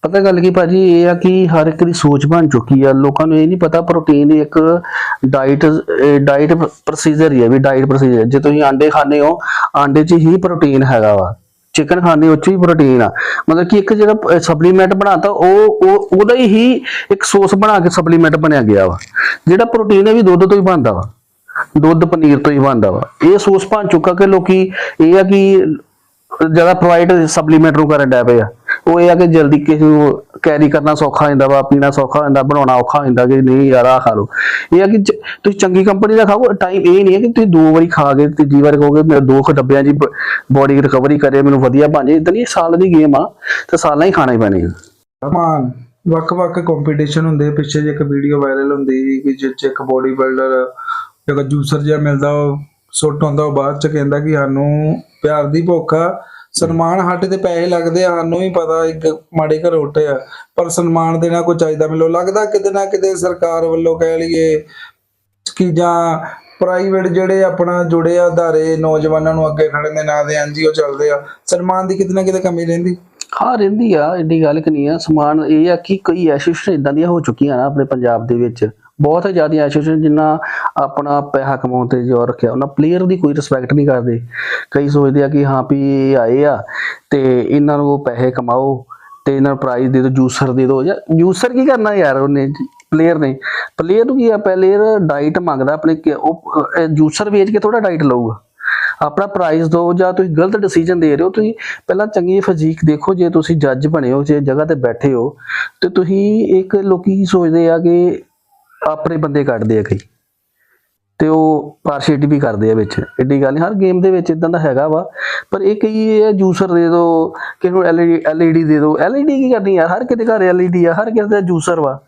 ਪਤਾ ਗੱਲ ਕੀ ਭਾਜੀ ਇਹ ਆ ਕਿ ਹਰ ਇੱਕ ਦੀ ਸੋਚ ਬਣ ਚੁੱਕੀ ਆ ਲੋਕਾਂ ਨੂੰ ਇਹ ਨਹੀਂ ਪਤਾ ਪ੍ਰੋਟੀਨ ਇੱਕ ਡਾਈਟ ਡਾਈਟ ਪ੍ਰੋਸੀਜਰ ਹੀ ਹੈ ਵੀ ਡਾਈਟ ਪ੍ਰੋਸੀਜਰ ਜੇ ਤੁਸੀਂ ਆਂਡੇ ਖਾਂਦੇ ਹੋ ਆਂਡੇ 'ਚ ਹੀ ਪ੍ਰੋਟੀਨ ਹੈਗਾ ਵਾ। ਚਿਕਨ ਖਾਂਦੇ ਹੋ ਉਹ ਵੀ ਪ੍ਰੋਟੀਨ ਆ। ਮਤਲਬ ਕਿ ਇੱਕ ਜਿਹੜਾ ਸਪਲੀਮੈਂਟ ਬਣਾਤਾ, ਉਹ ਉਹ, ਉਹਦਾ ਹੀ ਇੱਕ ਸੋਸ ਬਣਾ ਕੇ ਸਪਲੀਮੈਂਟ ਬਣਿਆ ਗਿਆ ਵਾ। ਜਿਹੜਾ ਪ੍ਰੋਟੀਨ ਹੈ ਵੀ ਦੁੱਧ ਤੋਂ ਹੀ ਬਣਦਾ ਵਾ। ਦੁੱਧ ਪਨੀਰ ਤੋਂ ਹੀ ਬਣਦਾ ਵਾ। ਇਹ ਸੋਸ ਬਣ ਚੁੱਕਾ ਕਿ ਲੋਕੀ, ਇਹ ਆ ਕਿ ਜ਼ਿਆਦਾ ਪ੍ਰੋਵਾਈਡ ਸਪਲੀਮੈਂਟ ਨੂੰ ਕਰਨ ਡੈ ਪਏ ਆ। ਉਹ ਇਹ ਆ ਕਿ ਜਲਦੀ ਕਿਸੇ ਨੂੰ ਕੈਰੀ ਕਰਨਾ ਸੌਖਾ ਹੋ ਵਾ, ਪੀਣਾ ਸੌਖਾ ਹੋ ਬਣਾਉਣਾ ਔਖਾ ਹੋ ਕਿ ਨਹੀਂ ਯਾਰ ਆ ਖਾ ਲਓ। ਇਹ ਆ ਕਿ ਤੁਸੀਂ ਚੰਗੀ ਕੰਪਨੀ ਦਾ ਖਾਓ ਟਾਈਮ ਇਹ ਨਹੀਂ ਹੈ ਕਿ ਤੁਸੀਂ ਦੋ ਵਾਰੀ ਖਾ ਕੇ ਤੀਜੀ ਵਾਰ ਕਹੋਗੇ, ਮੇਰੇ ਦੋ ਕੁ ਡੱਬਿਆਂ ਬੋਡੀ ਰਿਕਵਰੀ ਕਰੇ, ਮੈਨੂੰ ਵਧੀਆ ਬਣ ਜੇ ਇਦਾਂ ਨਹੀਂ ਸਾਲ ਦੀ ਗੇਮ ਆ, ਤੇ ਸਾਲਾਂ ਹੀ ਖਾਣਾ ਹੀ ਪੈਣੀ ਆ। ਵੱਖ-ਵੱਖ ਕੰਪੀਟੀਸ਼ਨ ਹੁੰਦੇ ਪਿੱਛੇ ਜੇ ਇੱਕ ਵੀਡੀਓ ਵਾਇਰਲ ਹੁੰਦੀ ਸੀ ਕਿ ਜਿਹ ਇੱਕ ਬੋਡੀ ਬਿਲਡਰ ਜਿਹੜਾ ਜੂਸਰ ਜਿਹਾ ਮਿਲਦਾ, ਉਹ ਸੁੱਟ ਹੁੰਦਾ ਉਹ ਬਾਅਦ ਚ ਕਹਿੰਦਾ ਕਿ ਸਾਨੂੰ ਪਿਆਰ ਦੀ ਭੁੱਖ ਆ ਸਨਮਾਨ ਸਾਡੇ ਤੇ ਪੈਸੇ ਲੱਗਦੇ ਆ, ਸਾਨੂੰ ਵੀ ਪਤਾ ਇੱਕ ਮਾੜੇ ਘਰ ਉੱਠੇ ਪਰ ਸਨਮਾਨ ਦੇਣਾ ਕੋਈ ਚਾਹੀਦਾ ਮੈਨੂੰ ਲੱਗਦਾ ਕਿਤੇ ਨਾ ਕਿਤੇ ਸਰਕਾਰ ਵੱਲੋਂ ਕਹਿ ਲਈਏ ਕਿ ਜਾਂ ਪ੍ਰਾਈਵੇਟ ਜਿਹੜੇ ਆਪਣਾ ਜੁੜੇ ਆ ਅਦਾਰੇ, ਨੌਜਵਾਨਾਂ ਨੂੰ ਅੱਗੇ ਖੜਨ ਦੇ ਨਾਂ ਦੇ ਐਨਜੀਓ ਚੱਲਦੇ ਆ, ਸਨਮਾਨ ਦੀ ਕਿਤੇ ਨਾ ਕਿਤੇ ਕਮੀ ਰਹਿੰਦੀ। ਹਾਂ, ਰਹਿੰਦੀ ਆ ਏਡੀ ਗੱਲ ਕਿ ਨਹੀਂ ਆ ਸਮਾਨ ਇਹ ਆ ਕਿ ਕਈ ਐਸੋਸੀਏਸ਼ਨ ਇਦਾਂ ਦੀਆਂ ਹੋ ਚੁੱਕੀਆਂ ਨਾ ਆਪਣੇ ਪੰਜਾਬ ਦੇ ਵਿੱਚ। ਬਹੁਤ ਜ਼ਿਆਦਾ ਐਸੋਸੀਏਸ਼ਨ ਜਿੰਨਾ ਆਪਣਾ ਪੈਸਾ ਕਮਾਉਣ ਤੇ ਜ਼ੋਰ ਰੱਖਿਆ। ਉਹਨਾਂ ਪਲੇਅਰ ਦੀ ਕੋਈ ਰਿਸਪੈਕਟ ਨਹੀਂ ਕਰਦੇ। ਕਈ ਸੋਚਦੇ ਆ ਕਿ ਹਾਂ ਵੀ ਇਹ ਆਏ ਆ ਤੇ ਇਹਨਾਂ ਨੂੰ ਪੈਸੇ ਕਮਾਓ ਤੇ ਇਹਨਾਂ ਨੂੰ ਪ੍ਰਾਈਜ਼ ਦੇ ਦਿਓ ਜੂਸਰ ਦੇ ਦਿਓ ਜਾਂ ਜੂਸਰ ਕੀ ਕਰਨਾ ਯਾਰ ਉਹਨੇ ਪਲੇਅਰ ਨੇ। ਪਲੇਅਰ ਨੂੰ ਕੀ ਆ ਪਲੇਅਰ ਡਾਈਟ ਮੰਗਦਾ ਆਪਣੇ ਉਹ ਜੂਸਰ ਵੇਚ ਕੇ ਥੋੜਾ ਡਾਈਟ ਲਊਗਾ। ਆਪਣਾ ਪ੍ਰਾਈਜ਼ ਦਿਓ ਜਾਂ ਤੁਸੀਂ ਗਲਤ ਡਿਸੀਜਨ ਦੇ ਰਹੇ ਹੋ, ਤੁਸੀਂ ਪਹਿਲਾਂ ਚੰਗੀ ਫਿਜ਼ੀਕ ਦੇਖੋ, ਜੇ ਤੁਸੀਂ ਜੱਜ ਬਣੇ ਹੋ, ਜੇ ਜਗ੍ਹਾ ਤੇ ਬੈਠੇ ਹੋ, ਤੇ ਤੁਸੀਂ ਇੱਕ ਲੋਕੀ ਕੀ ਸੋਚਦੇ ਆ ਕਿ ਆਪਣੇ ਬੰਦੇ ਕੱਢਦੇ ਆ ਕਈ। ਤੇ ਉਹ ਪਾਰਸ਼ੀਟੀ ਵੀ ਕਰਦੇ ਆ ਵਿੱਚ। ਏਡੀ ਗੱਲ ਨਹੀਂ ਹਰ ਗੇਮ ਦੇ ਵਿੱਚ ਇਦਾਂ ਦਾ ਹੈਗਾ ਵਾ। ਪਰ ਇਹ ਕਈ ਇਹ ਜੂਸਰ ਦੇ ਦੋ, ਕਿਸੇ ਨੂੰ ਐਲਈਡੀ ਦੇ ਦੋ। ਐਲਈਡੀ ਕੀ ਕਰਨੀ ਯਾਰ? ਹਰ ਕਿਤੇ ਘਰ ਐਲਈਡੀ ਆ, ਹਰ ਕਿਸੇ ਦਾ ਜੂਸਰ ਵਾ।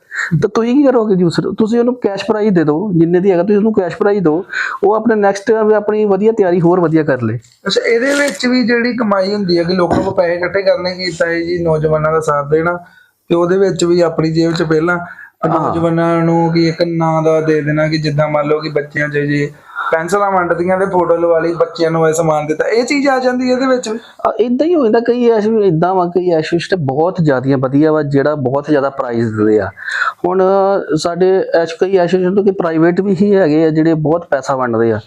ਤਾਂ ਤੁਸੀਂ ਕੀ ਕਰੋਗੇ ਜੂਸਰ ਤੁਸੀਂ ਉਹਨੂੰ ਕੈਸ਼ ਪ੍ਰਾਈਜ਼ ਦੇ ਦਿਓ ਜਿੰਨੇ ਦੀ ਹੈਗਾ ਤੁਸੀਂ ਉਹਨੂੰ ਕੈਸ਼ ਪ੍ਰਾਈਜ਼ ਦਿਓ ਉਹ ਆਪਣੇ ਨੈਕਸਟ ਆਪਣੀ ਵਧੀਆ ਤਿਆਰੀ ਹੋਰ ਵਧੀਆ ਕਰ ਲੇ। ਅੱਛਾ, ਇਹਦੇ ਵਿੱਚ ਵੀ ਜਿਹੜੀ ਕਮਾਈ ਹੁੰਦੀ ਹੈ ਕਿ ਲੋਕਾਂ ਕੋਲ ਪੈਸੇ ਇਕੱਠੇ ਕਰਨੇ, ਕੀ ਤਾਂ ਜੀ ਨੌਜਵਾਨਾਂ ਦਾ ਸਾਥ ਦੇਣਾ, ਤੇ ਉਹਦੇ ਵਿੱਚ ਵੀ ਆਪਣੀ ਜੇਬ 'ਚ ਪਹਿਲਾਂ ਨੌਜਵਾਨਾਂ ਨੂੰ ਕਿ ਇੱਕ ਨਾਂ ਦਾ ਦੇ ਦੇਣਾ ਕਿ ਜਿੱਦਾਂ ਮੰਨ ਲਓ ਕਿ ਬੱਚਿਆਂ 'ਚ ਜੇ ਪੈਨਸਲਾਂ ਵੰਡਦੀਆਂ ਤੇ ਫੋਟੋ ਲਵਾ ਲਈ ਬੱਚਿਆਂ ਨੂੰ ਇਹ ਸਮਾਨ ਦਿੱਤਾ। ਇਹ ਚੀਜ਼ ਆ ਜਾਂਦੀ ਇਹਦੇ ਵਿੱਚ? ਇਦਾਂ ਹੀ ਹੋ ਜਾਂਦਾ ਕਈ ਐਸ਼ ਇਦਾਂ ਵਾ ਕਈ ਐਸ਼ ਤੇ ਬਹੁਤ ਜ਼ਿਆਦੀਆਂ ਵਧੀਆ ਵਾ ਜਿਹੜਾ ਬਹੁਤ ਜ਼ਿਆਦਾ ਪ੍ਰਾਈਜ਼ ਦਿੰਦੇ ਆ ਹੁਣ ਸਾਡੇ ਐਸ਼ ਕਈ ਐਸੋਸੀਏਸ਼ਨ ਤੋਂ ਕਿ ਪ੍ਰਾਈਵੇਟ ਵੀ ਹੀ ਹੈਗੇ ਆ ਜਿਹੜੇ ਬਹੁਤ ਪੈਸਾ ਵੰਡਦੇ ਆ।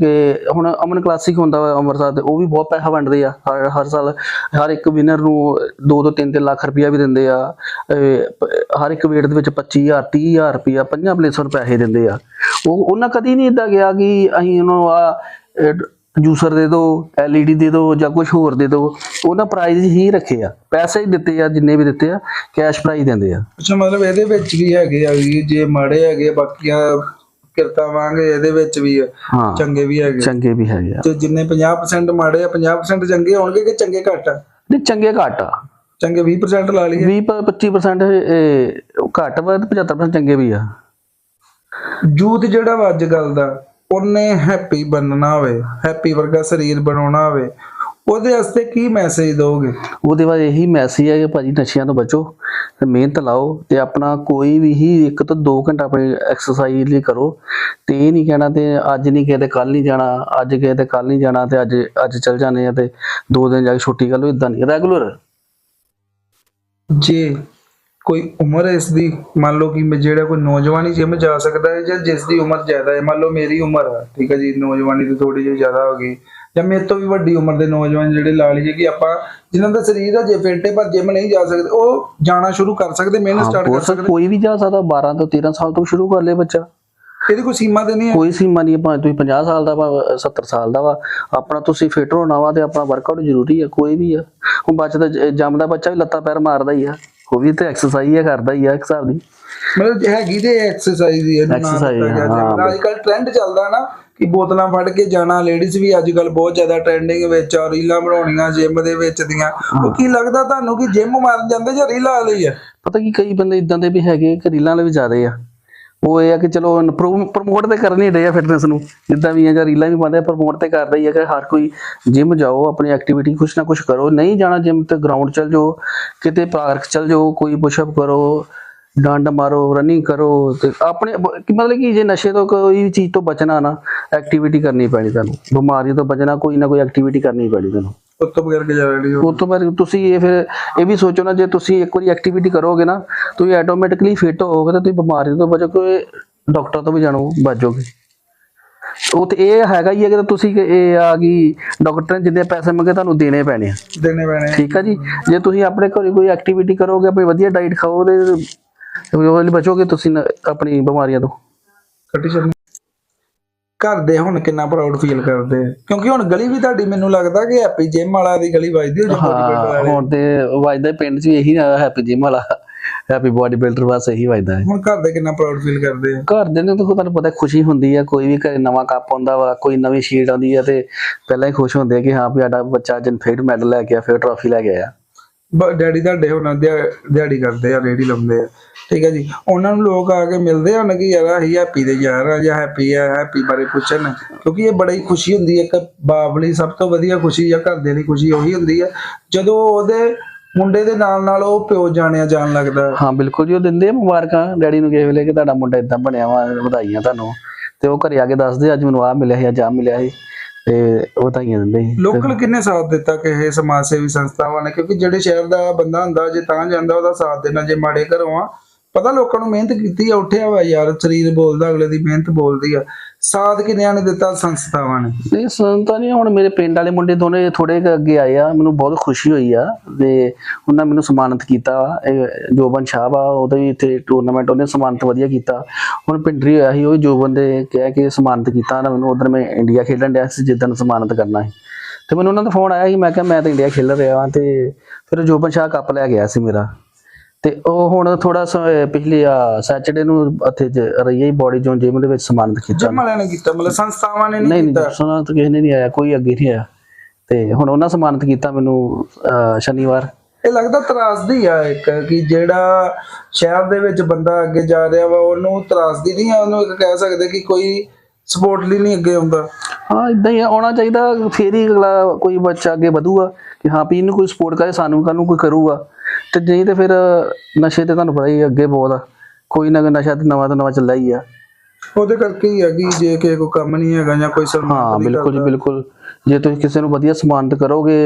ਕਿ ਹੁਣ ਅਮਨ ਕਲਾਸਿਕ ਹੁੰਦਾ ਵਾ ਅੰਮ੍ਰਿਤਸਰ 'ਤੇ, ਉਹ ਵੀ ਬਹੁਤ ਪੈਸਾ ਵੰਡਦੇ ਆ। ਹਰ ਹਰ ਸਾਲ ਹਰ ਇੱਕ ਵਿਨਰ ਨੂੰ 2 ਤੋਂ 3 3 ਲੱਖ ਰੁਪਇਆ ਵੀ ਦਿੰਦੇ ਆ। ਹਰ ਇੱਕ ਵੇਟ ਦੇ ਵਿੱਚ 25000 30000 ਰੁਪਇਆ ਪੰਜਾਂ ਪਲੇਸਾਂ ਪੈਸੇ ਦਿੰਦੇ ਆ। ਉਹ, ਉਹਨਾਂ ਕਦੀ ਨਹੀਂ ਇਦਾਂ ਗਿਆ ਕਿ ਅਸੀਂ ਉਹਨੂੰ ਆ ਜੂਸਰ ਦੇ ਦਿਓ ਐਲਈਡੀ ਦੇ ਦਿਓ ਜਾਂ ਕੁਝ ਹੋਰ ਦੇ ਦਿਓ ਉਹਨਾਂ ਪ੍ਰਾਈਜ਼ ਹੀ ਰੱਖੇ ਆ। ਪੈਸੇ ਹੀ ਦਿੱਤੇ ਆ ਜਿੰਨੇ ਵੀ ਦਿੱਤੇ ਆ ਕੈਸ਼ ਪ੍ਰਾਈਜ਼ ਦਿੰਦੇ ਆ। ਅੱਛਾ ਮਤਲਬ ਇਹਦੇ ਵਿੱਚ ਵੀ ਹੈਗੇ ਆ ਵੀ ਜੇ ਮਾੜੇ ਹੈਗੇ ਬਾਕੀਆਂ ਕਿਰਤਾ ਵਾਂਗੇ ਇਹਦੇ ਵਿੱਚ ਵੀ ਚੰਗੇ ਵੀ ਹੈਗੇ ਚੰਗੇ ਵੀ ਹੈਗੇ ਆ। ਤੇ ਜਿੰਨੇ 50% ਮਾੜੇ ਆ 50% ਚੰਗੇ ਹੋਣਗੇ ਕਿ ਚੰਗੇ ਘੱਟ ਆ? ਨਹੀਂ ਚੰਗੇ ਘੱਟ ਆ। ਚੰਗੇ 20% ਲਾ ਲਈਏ। 20 ਪ- 25% ਇਹ ਉਹ ਘੱਟ ਵਾ ਤੇ 75% ਚੰਗੇ ਵੀ ਆ। ਯੂਥ ਜਿਹੜਾ ਵਾ ਅੱਜ ਕੱਲ ਦਾ ਉਹਨੇ ਹੈਪੀ ਬਣਨਾ ਹੋਵੇ ਹੈਪੀ ਵਰਗਾ ਸਰੀਰ ਬਣਾਉਣਾ ਹੋਵੇ ਉਹਦੇ ਵਾਸਤੇ ਕੀ ਮੈਸੇਜ ਦੋਗੇ ਉਹਦੇ ਬਾਅਦ ਇਹੀ ਮੈਸੇਜ ਹੈ ਕਿ ਭਾਜੀ ਨਸ਼ਿਆਂ ਤੋਂ ਬਚੋ ਤੇ ਮਿਹਨਤ ਲਾਓ ਤੇ ਆਪਣਾ ਕੋਈ ਵੀ ਹੀ ਇੱਕ ਤੋਂ 2 ਘੰਟਾ ਆਪਣੀ ਐਕਸਰਸਾਈਜ਼ ਲਈ ਕਰੋ। ਤੇ ਇਹ ਨਹੀਂ ਕਹਿਣਾ ਤੇ ਅੱਜ ਨਹੀਂ ਗਏ ਤੇ ਕੱਲ ਨਹੀਂ ਜਾਣਾ ਅੱਜ ਗਏ ਤੇ ਕੱਲ ਨਹੀਂ ਜਾਣਾ ਤੇ ਅੱਜ ਅੱਜ ਚੱਲ ਜਾਂਦੇ ਆ ਤੇ ਦੋ ਦਿਨ ਜਾ ਕੇ ਛੁੱਟੀ ਕਰ ਲਓ ਇਦਾਂ ਨਹੀਂ ਰੈਗੂਲਰ ਜੇ। ਕੋਈ ਉਮਰ ਹੈ ਇਸ ਦੀ ਮੰਨ ਲਓ ਕਿ ਮੈਂ ਜਿਹੜਾ ਕੋਈ ਨੌਜਵਾਨੀ ਜਿਮ ਜਾ ਸਕਦਾ ਹੈ ਜਾਂ ਜਿਸ ਦੀ ਉਮਰ ਜ਼ਿਆਦਾ ਹੈ ਮੰਨ ਲਓ ਮੇਰੀ ਉਮਰ ਹੈ ਠੀਕ ਹੈ ਜੀ ਨੌਜਵਾਨੀ ਤੋਂ ਥੋੜੀ ਜਿਹੀ ਜ਼ਿਆਦਾ ਹੋ ਗਈ ਜਾਂ ਮੇਰੇ ਤੋਂ ਵੀ ਵੱਡੀ ਉਮਰ ਦੇ ਨੌਜਵਾਨ ਜਿਹੜੇ ਲਾ ਲਈਏ ਕਿ ਆਪਾਂ ਜਿਨ੍ਹਾਂ ਦਾ ਸਰੀਰ ਹੈ ਜੇ ਫਿੱਟ ਹੈ ਪਰ ਜਿਮ ਨਹੀਂ ਜਾ ਸਕਦੇ ਉਹ ਜਾਣਾ ਸ਼ੁਰੂ ਕਰ ਸਕਦੇ ਮਿਹਨਤ ਸਟਾਰਟ ਕਰ ਸਕਦੇ। ਕੋਈ ਵੀ ਜਾ ਸਕਦਾ 12 ਤੋਂ 13 ਸਾਲ ਤੋਂ ਸ਼ੁਰੂ ਕਰ ਲੇ ਬੱਚਾ। ਇਹਦੀ ਕੋਈ ਸੀਮਾ ਤੇ ਨਹੀਂ ਹੈ? ਕੋਈ ਸੀਮਾ ਨਹੀਂ ਹੈ, ਭਾਵੇਂ ਤੁਸੀਂ 50 ਸਾਲ ਦਾ ਭਾਵੇਂ 70 ਸਾਲ ਦਾ ਵਾ ਆਪਣਾ ਤੁਸੀਂ ਫਿਟ ਹੋਣਾ ਵਾ ਤੇ ਆਪਣਾ ਵਰਕਆਊਟ ਜ਼ਰੂਰੀ ਆ ਕੋਈ ਵੀ ਆ ਹੁਣ ਬੱਚਾ ਜੰਮਦਾ ਬੱਚਾ ਵੀ ਲੱਤਾਂ ਪੈਰ ਮਾਰਦਾ ਹੀ ਆ ਉਹ ਵੀ ਤੇ ਐਕਸਰਸਾਈਜ਼ ਹੀ ਕਰਦਾ ਹੀ ਆ ਇੱਕ ਹਿਸਾਬ ਦੀ। ਮਤਲਬ ਹੈਗੀ ਤੇ ਐਕਸਰਸਾਈਜ਼ ਹੀ ਇਹਨੂੰ ਨਾਮ Exercise, ਦਿੱਤਾ ਹਾਂ, ਜਿਵੇਂ ਅੱਜ ਕੱਲ ਟ੍ਰੈਂਡ ਚੱਲਦਾ ਨਾ ਕਿ ਬੋਤਲਾਂ ਫੜ ਕੇ ਜਾਣਾ ਲੇਡੀਜ਼ ਵੀ ਅੱਜ ਕੱਲ ਬਹੁਤ ਜ਼ਿਆਦਾ ਟ੍ਰੈਂਡਿੰਗ ਵਿੱਚ ਆ ਰੀਲਾਂ ਬਣਾਉਣੀਆਂ ਜਿਮ ਦੇ ਵਿੱਚ ਦੀਆਂ। ਉਹ ਕੀ ਲੱਗਦਾ ਤੁਹਾਨੂੰ ਕਿ ਜਿਮ ਮਾਰਨ ਜਾਂਦੇ ਜਾਂ ਰੀਲਾਂ ਵਾਲੇ ਹੀ ਆ? ਪਤਾ ਕੀ ਕਈ ਬੰਦੇ ਇਦਾਂ ਦੇ ਵੀ ਹੈਗੇ ਕਿ ਰੀਲਾਂ ਵਾਲੇ ਵੀ ਜ਼ਿਆਦੇ ਆ। ਉਹ ਇਹ ਆ ਕਿ ਚਲੋ ਪ੍ਰਮੋਟ ਤੇ ਕਰਨੀ ਹੀ ਰਹੇ ਆ ਫਿਟਨੈਸ ਨੂੰ। ਜਿੱਦਾਂ ਵੀ ਆ ਜਾਂ ਰੀਲਾਂ ਵੀ ਪਾਉਂਦੇ ਆ ਪ੍ਰਮੋਟ ਤੇ ਕਰਦਾ ਹੀ ਆ ਕਿ ਹਰ ਕੋਈ ਜਿਮ ਜਾਓ, ਆਪਣੀ ਐਕਟੀਵਿਟੀ ਕੁਛ ਨਾ ਕੁਛ ਕਰੋ। ਨਹੀਂ ਜਾਣਾ ਜਿਮ ਤੇ ਗਰਾਊਂਡ ਚਲ ਜਾਓ, ਕਿਤੇ ਪਾਰਕ ਚਲ ਜਾਓ, ਕੋਈ ਪੁਸ਼ਅਪ ਕਰੋ ਡੰਡ ਮਾਰੋ ਰਨਿੰਗ ਕਰੋ ਤੇ ਆਪਣੇ ਕਿ ਮਤਲਬ ਕਿ ਜੇ ਨਸ਼ੇ ਤੋਂ ਕੋਈ ਵੀ ਚੀਜ਼ ਤੋਂ ਬਚਣਾ ਨਾ ਐਕਟੀਵਿਟੀ ਕਰਨੀ ਪੈਣੀ ਤੁਹਾਨੂੰ। ਬਿਮਾਰੀ ਤੋਂ ਬਚਣਾ ਕੋਈ ਨਾ ਕੋਈ ਐਕਟੀਵਿਟੀ ਕਰਨੀ ਪੈਣੀ ਤੁਹਾਨੂੰ। ਉਸ ਤੋਂ ਬਗੈਰ ਗੁਜ਼ਾਰਾ ਉਸ ਤੋਂ ਬਾਅਦ ਤੁਸੀਂ ਇਹ ਫਿਰ ਇਹ ਵੀ ਸੋਚੋ ਨਾ ਜੇ ਤੁਸੀਂ ਇੱਕ ਵਾਰੀ ਐਕਟੀਵਿਟੀ ਕਰੋਗੇ ਨਾ ਤੁਸੀਂ ਆਟੋਮੈਟਿਕਲੀ ਫਿਟ ਹੋਵੋਗੇ ਤੇ ਤੁਸੀਂ ਬਿਮਾਰੀ ਤੋਂ ਬਚੋਗੇ ਡਾਕਟਰ ਤੋਂ ਵੀ ਜਾਣੋ ਬਚੋਗੇ। ਉਹ ਤੇ ਇਹ ਹੈਗਾ ਹੀ ਹੈ ਕਿ ਤੁਸੀਂ ਇਹ ਆ ਕਿ ਡਾਕਟਰ ਨੇ ਜਿੰਨੇ ਪੈਸੇ ਮੰਗੇ ਤੁਹਾਨੂੰ ਦੇਣੇ ਪੈਣੇ ਆ। ਦੇਣੇ ਪੈਣੇ ਠੀਕ ਆ ਜੀ? ਜੇ ਤੁਸੀਂ ਆਪਣੇ ਘਰੇ ਕੋਈ ਐਕਟੀਵਿਟੀ ਕਰੋਗੇ ਆਪਣੀ ਵਧੀਆ ਡਾਈਟ ਖਾਓ ਤੇ ਉਹਦੇ ਲਈ ਬਚੋਗੇ ਤੁਸੀਂ ਨਾ- ਆਪਣੀ ਬਿਮਾਰੀਆਂ ਤੋਂ। ਕੱਟੀ ਚੱਲ ਘਰ ਦੇ ਹੁਣ ਕਿੰਨਾ ਪ੍ਰਾਊਡ ਫੀਲ ਕਰਦੇ ਆ। ਕਿਉਂਕਿ ਹੁਣ ਗਲੀ ਵੀ ਤੁਹਾਡੀ ਮੈਨੂੰ ਲੱਗਦਾ ਕਿ ਹੈਪੀ ਜਿਮ ਵਾਲਾ ਦੀ ਗਲੀ ਵੱਜਦੀ ਹੋ ਜਾਂ ਬੋਡੀ ਬਿਲਡਰ ਹਾਂ ਵਾਲੇ। ਹੁਣ ਤੇ ਵਜਦਾ ਪਿੰਡ 'ਚ ਵੀ ਇਹੀ ਹੈਪੀ ਜਿਮ ਵਾਲਾ। ਹੈਪੀ ਬਾਡੀ ਬਿਲਡਰ ਬਸ ਇਹੀ ਵਜਦਾ ਹੈ। ਹੁਣ ਘਰ ਦੇ ਕਿੰਨਾ ਪ੍ਰਾਊਡ ਫੀਲ ਕਰਦੇ ਆ। ਘਰ ਦੇ ਨੂੰ ਤਾਂ ਤੁਹਾਨੂੰ ਪਤਾ ਖੁਸ਼ੀ ਹੁੰਦੀ ਆ ਕੋਈ ਵੀ ਘਰੇ ਨਵਾਂ ਕੱਪ ਆਉਂਦਾ ਵਾ ਕੋਈ ਨਵੀਂ ਸ਼ੀਟ ਆਉਂਦੀ ਆ ਤੇ ਪਹਿਲਾਂ ਹੀ ਖੁਸ਼ ਹੁੰਦੇ ਆ ਕਿ ਹਾਂ ਵੀ ਸਾਡਾ ਬੱਚਾ ਅੱਜ ਫੇਰ ਮੈਡਲ ਲੈ ਕੇ ਆ ਫੇਰ ਟਰਾਫੀ ਲੈ ਕੇ ਆਇਆ। ਬ- ਡੈਡੀ ਤੁਹਾਡੇ ਹੁਣ ਦਿਹਾ- ਦਿਹਾੜੀ ਕਰਦੇ ਆ, ਰੇੜੀ ਲਾਉਂਦੇ ਆ। ਠੀਕ ਹੈ ਜੀ? ਉਹਨਾਂ ਨੂੰ ਲੋਕ ਆ ਕੇ ਮਿਲਦੇ ਹਨ ਕਿ ਯਾਰ ਅਸੀਂ ਹੈਪੀ ਦੇ ਯਾਰ ਆ ਜਾਂ ਹੈਪੀ ਆ ਹੈਪੀ ਬਾਰੇ ਪੁੱਛਣ। ਕਿਉਂਕਿ ਇਹ ਬੜੀ ਖੁਸ਼ੀ ਹੁੰਦੀ ਹੈ ਇੱਕ ਬਾਪ ਲਈ ਸਭ ਤੋਂ ਵਧੀਆ ਖੁਸ਼ੀ ਜਾਂ ਘਰ ਦੇ ਲਈ ਖੁਸ਼ੀ ਉਹੀ ਹੁੰਦੀ ਹੈ ਜਦੋਂ ਉਹਦੇ ਮੁੰਡੇ ਦੇ ਨਾਲ ਨਾਲ ਉਹ ਪਿਓ ਜਾਣਿਆ ਜਾਣ ਲੱਗਦਾ। ਹਾਂ, ਬਿਲਕੁਲ ਜੀ, ਉਹ ਦਿੰਦੇ ਆ ਮੁਬਾਰਕਾਂ। ਡੈਡੀ ਨੂੰ ਕਿਸੇ ਵੇਲੇ ਕਿ ਤੁਹਾਡਾ ਮੁੰਡਾ ਇਦਾਂ ਬਣਿਆ ਵਾ, ਵਧਾਈਆਂ ਤੁਹਾਨੂੰ। ਤੇ ਉਹ ਘਰੇ ਆ ਕੇ ਦੱਸਦੇ, ਅੱਜ ਮੈਨੂੰ ਆਹ ਮਿਲਿਆ ਸੀ, ਅੱਜ ਆਹ ਮਿਲਿਆ ਸੀ। ਤੇ ਉਹ ਵਧਾਈਆਂ ਦਿੰਦੇ ਸੀ। ਲੋਕਲ ਕਿੰਨੇ ਸਾਥ ਦਿੱਤਾ ਕਿ ਇਹ ਸਮਾਜ ਸੇਵੀ ਸੰਸਥਾਵਾਂ ਨੇ? ਕਿਉਂਕਿ ਜਿਹੜੇ ਸ਼ਹਿਰ ਦਾ ਬੰਦਾ ਹੁੰਦਾ, ਜੇ ਤਾਂ ਜਾਂਦਾ, ਉਹਦਾ ਸਾਥ ਦੇਣਾ। ਜੇ ਮਾੜੇ ਘਰੋਂ ਆ ਪਤਾ ਲੋਕਾਂ ਨੂੰ ਮਿਹਨਤ ਕੀਤੀ ਆ, ਉੱਠਿਆ ਵਾ ਯਾਰ, ਸਰੀਰ ਬੋਲਦਾ, ਅਗਲੇ ਦੀ ਮਿਹਨਤ ਬੋਲਦੀ ਆ। ਸਾਥ ਕਿੰਨਿਆਂ ਨੇ ਦਿੱਤਾ? ਸੰਸਥਾਵਾਂ ਨੇ। ਨਹੀਂ ਸੰਤਾ ਨਹੀਂ, ਹੁਣ ਮੇਰੇ ਪਿੰਡ ਵਾਲੇ ਮੁੰਡੇ ਦੋਨੇ ਥੋੜੇ ਅੱਗੇ ਆਏ ਆ, ਮੈਨੂੰ ਬਹੁਤ ਖੁਸ਼ੀ ਹੋਈ ਆ ਤੇ ਉਹਨਾਂ ਮੈਨੂੰ ਸਨਮਾਨਿਤ ਕੀਤਾ। ਜੋਬਨ ਸ਼ਾਹ ਵਾ ਉਹਦੇ ਵੀ ਇੱਥੇ ਟੂਰਨਾਮੈਂਟ ਉਹਨੇ ਸਨਮਾਨਿਤ ਵਧੀਆ ਕੀਤਾ। ਹੁਣ ਪਿੰਡਰੀ ਹੋਇਆ ਸੀ, ਉਹ ਵੀ ਜੋਬਨ ਦੇ ਕਹਿ ਕੇ ਸਨਮਾਨਿਤ ਕੀਤਾ। ਨਾ ਮੈਨੂੰ ਉਧਰ ਮੈਂ ਇੰਡੀਆ ਖੇਡਣ ਡਿਆ ਸੀ, ਜਿੱਦਣ ਸਨਮਾਨਿਤ ਕਰਨਾ ਸੀ। ਤੇ ਮੈਨੂੰ ਉਹਨਾਂ ਦਾ ਫੋਨ ਆਇਆ ਸੀ, ਮੈਂ ਕਿਹਾ ਮੈਂ ਤਾਂ ਇੰਡੀਆ ਖੇਲ ਰਿਹਾ ਵਾਂ ਤੇ ਫਿਰ ਜੋਬਨ ਸ਼ਾਹ ਕੱਪ ਲੈ ਗਿਆ ਸੀ ਮੇਰਾ। ਤੇ ਉਹ ਹੁਣ ਥੋੜਾ ਪਿਛਲੇ ਆ ਸੈਚਰਡੇ ਨੂੰ ਜ- ਰਈਏ ਬੋਡੀ ਜੋਨ ਜਿਮ ਦੇ ਵਿੱਚ ਸਨਮਾਨਿਤ ਕੀਤਾ ਜਿਮ ਵਾਲਿਆਂ ਨੇ ਕੀਤਾ ਮਤਲਬ ਸੰਸਥਾਵਾਂ ਨੇ ਨਹੀਂ ਨਹੀਂ ਨਹੀਂ ਕੀਤਾ? ਸੁਣਾ ਤਾਂ ਕਿਸੇ ਨੇ ਨਹੀਂ ਆਇਆ ਕੋਈ ਅੱਗੇ ਨਹੀਂ ਆਇਆ। ਤੇ ਹੁਣ ਉਹਨਾਂ ਸਨਮਾਨਿਤ ਕੀਤਾ ਮੈਨੂੰ ਸ਼ਨੀਵਾਰ। ਇਹ ਲੱਗਦਾ ਤਰਾਸਦੀ ਆ ਇੱਕ ਕਿ ਜਿਹੜਾ ਸ਼ਹਿਰ ਦੇ ਵਿੱਚ ਬੰਦਾ ਅੱਗੇ ਜਾ ਰਿਹਾ ਵਾ ਉਹਨੂੰ ਤਰਾਸਦੀ ਨਹੀਂ ਆ ਉਹਨੂੰ ਇੱਕ ਕਹਿ ਸਕਦੇ ਕਿ ਕੋਈ ਸਪੋਰਟ ਲਈ ਨਹੀਂ ਅੱਗੇ ਆਉਂਦਾ। ਹਾਂ ਇਦਾਂ ਹੀ ਆਉਣਾ ਚਾਹੀਦਾ ਫੇਰ ਹੀ ਅਗਲਾ ਕੋਈ ਬੱਚਾ ਅੱਗੇ ਵਧੂਗਾ ਕਿ ਹਾਂ ਵੀ ਇਹਨੂੰ ਕੋਈ ਸਪੋਰਟ ਕਰੇ ਸਾਨੂੰ ਕੱਲ ਨੂੰ ਕੋਈ ਕਰੂਗਾ। ਤੇ ਨਹੀਂ ਤੇ ਫਿਰ ਨਸ਼ੇ ਤੇ ਤੁਹਾਨੂੰ ਪਤਾ ਹੀ ਅੱਗੇ ਬਹੁਤ ਆ। ਕੋਈ ਨਾ ਕੋਈ ਨਸ਼ਾ ਤੇ ਨਵਾਂ ਤੋਂ ਨਵਾਂ ਚੱਲਦਾ ਹੀ ਆ। ਉਹਦੇ ਕਰਕੇ ਹੀ ਕਿ ਜੇ ਕੋ ਕੰਮ ਨਹੀਂ ਹੈਗਾ ਜਾਂ ਕੋਈ ਸਨਮਾਨ ਹਾਂ ਬਿਲਕੁਲ ਜੀ। ਬਿਲਕੁਲ। ਜੇ ਤੁਸੀਂ ਕਿਸੇ ਨੂੰ ਵਧੀਆ ਸਨਮਾਨਿਤ ਕਰੋਗੇ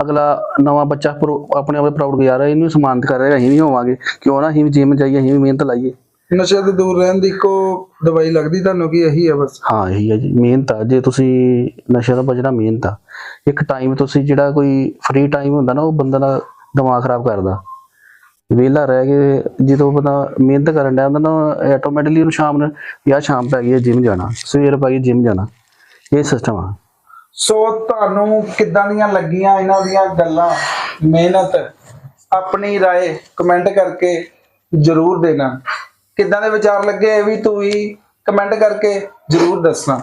ਅਗਲਾ ਨਵਾਂ ਬੱਚਾ ਆਪਣੇ ਆਪ ਪ੍ਰਾਊਡ ਗੁਜ਼ਾਰ ਰਿਹਾ ਇਹਨੂੰ ਸਨਮਾਨਿਤ ਕਰ ਰਿਹਾ ਅਸੀਂ ਵੀ ਹੋਵਾਂਗੇ। ਕਿਉਂ ਨਾ ਅਸੀਂ ਵੀ ਜਿਮ ਜਾਈਏ ਅਸੀਂ ਵੀ ਮਿਹਨਤ ਲਾਈਏ। ਨਸ਼ੇ ਤੋਂ ਦੂਰ ਰਹਿਣ ਦੀ ਇੱਕੋ ਦਵਾਈ ਲੱਗਦੀ ਤੁਹਾਨੂੰ ਕਿ ਇਹੀ ਆ ਬਸ? ਹਾਂ ਇਹੀ ਹੈ ਜੀ ਮਿਹਨਤ ਆ। ਜੇ ਤੁਸੀਂ ਨਸ਼ੇ ਤੋਂ ਬਚਣਾ ਮਿਹਨਤ ਆ। ਇੱਕ ਟਾਈਮ ਤੁਸੀਂ ਜਿਹੜਾ ਕੋਈ ਫ੍ਰੀ ਟਾਈਮ ਹੁੰਦਾ ਨਾ ਉਹ ਬੰਦਾ ਦਾ ਦਿਮਾਗ ਖਰਾਬ ਕਰਦਾ ਵਿਹਲਾ ਰਹਿ ਕੇ ਜਦੋਂ ਬੰਦਾ ਮਿਹਨਤ ਕਰਨ ਡਿਆ ਹੁੰਦਾ ਨਾ ਆਟੋਮੈਟਿਕਲੀ ਉਹਨੂੰ ਸ਼ਾਮ ਨੂੰ ਯਾ ਸ਼ਾਮ ਪੈ ਗਈ ਜਿਮ ਜਾਣਾ ਸਵੇਰ ਪੈ ਗਈ ਜਿਮ ਜਾਣਾ ਇਹ ਸਿਸਟਮ ਆ ਸੋ ਤੁਹਾਨੂੰ ਕਿੱਦਾਂ ਦੀਆਂ ਲੱਗੀਆਂ ਇਹਨਾਂ ਦੀਆਂ ਗੱਲਾਂ ਮਿਹਨਤ ਆਪਣੀ رائے ਕਮੈਂਟ ਕਰਕੇ ਜਰੂਰ ਦੇਣਾ ਕਿੱਦਾਂ ਦੇ ਵਿਚਾਰ ਲੱਗੇ ਇਹ ਵੀ ਤੂੰ ਵੀ ਕਮੈਂਟ ਕਰਕੇ ਜਰੂਰ ਦੱਸਣਾ